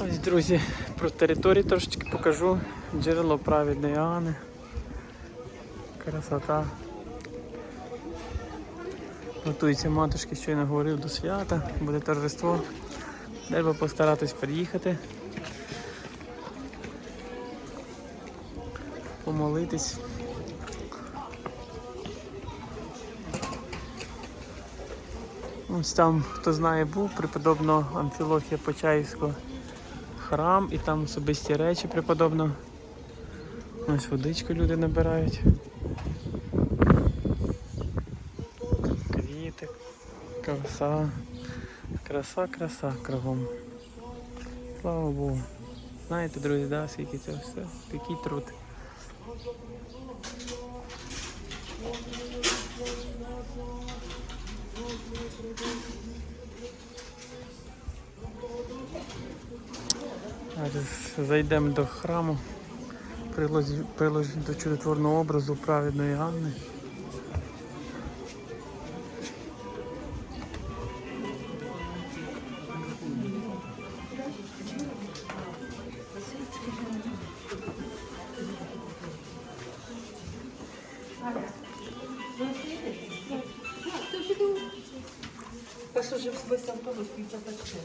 Ось, друзі, про територію трошечки покажу. Джерело праведної Ани. Красота. Готуються матушки, щойно говорив до свята, буде торжество. Треба постаратись приїхати. Помолитись. Ось там, хто знає, був преподобного Амфілохія Почаївського храм і там особисті речі преподобного. Ось водичку люди набирають. Квіти, краса. Краса, краса кругом. Слава Богу. Знаєте, друзі, да, скільки це все? Такий труд. Зараз зайдемо до храму, приложі до чудотворного образу праведної Ганни. Пассажир весь автобус, дівчата ще.